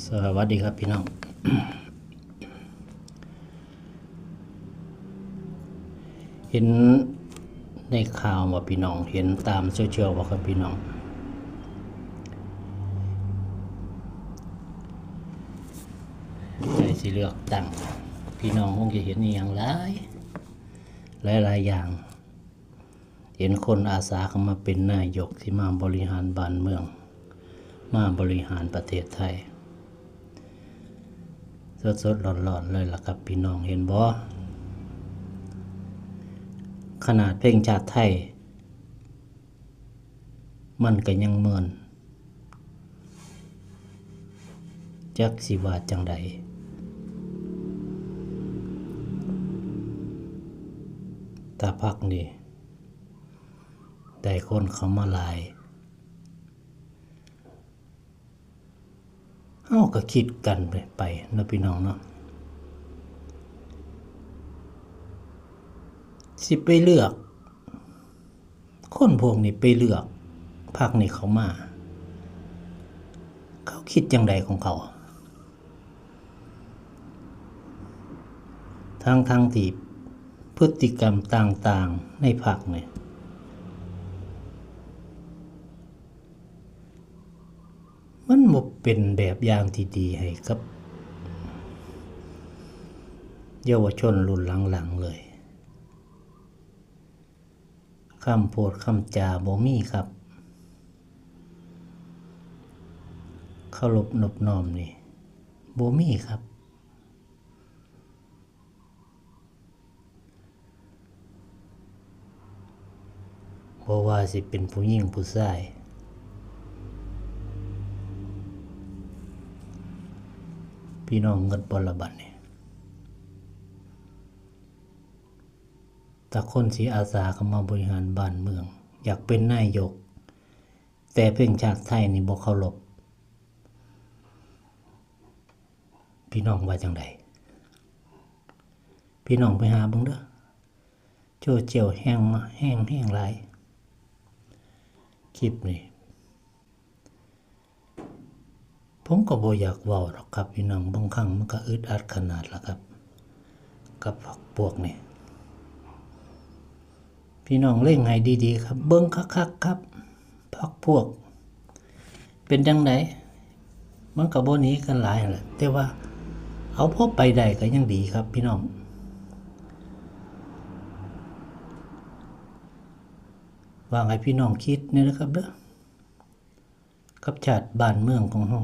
สวัสดีครับพี่น้อง เห็นในข่าวว่าพี่น้อง เห็นตามโซเชียลว่าครับพี่น้องใครสิเลือกตั้งพี่น้องคงจะเห็นอย่างหลายหลายหลายอย่าง เห็นคนอาสาเข้ามาเป็นนายกที่มาบริหารบ้านเมือง มาบริหารประเทศไทย สดสดๆร้อนเลยล่ะครับพี่น้องเห็นบ่ขนาดเพลงชาติไทย มันก็ยังเมินจักสิว่าจังใดตาพักนี่ได้คนเขามาลาย เฮาก็คิดกันไปไปนะพี่น้องเนาะสิไปเลือก คนพวกนี้ไปเลือกพักนี้เขามา เขาคิดจังใดของเขาทั้งทั้งที่พฤติกรรมต่างๆในพักเนี่ยมันบ่ เป็นแบบอย่างที่ดีให้กับ เยาวชนรุ่นหลังๆเลยคำโพดคำจาบ่มีครับเคารพนบนอมนี่บ่มีครับบ่ว่าสิเป็นผู้หญิงผู้ชาย พี่น้องเงินบลบัดนี่แต่คนสีอาสาเข้ามาบริหารบ้านเมือง อยากเป็นนายก แต่เพ่งชาติไทยนี่บ่เคารพพี่น้องว่าจังใดพี่น้องไปหาบิ่งเด้อโจเจียวแห้งมาแห้งแห้งหลายคลิปนี่ ผมก็บ่อยากเว้าหรอกครับพี่น้องบางครั้งมันก็อึดอัดขนาดละครับ กับพวกพวกนี่พี่น้องเล่งให้ดีๆ ครับ เบิ่งคักๆครับพักพวก เป็นจังไดมันก็บ่หนีกันหลายแหละแต่ว่าเอาพอไปได้ก็ยังดีครับ พี่น้องว่าไงพี่น้องคิดนี่นะครับเด้อกับชาติบ้านเมืองของเฮา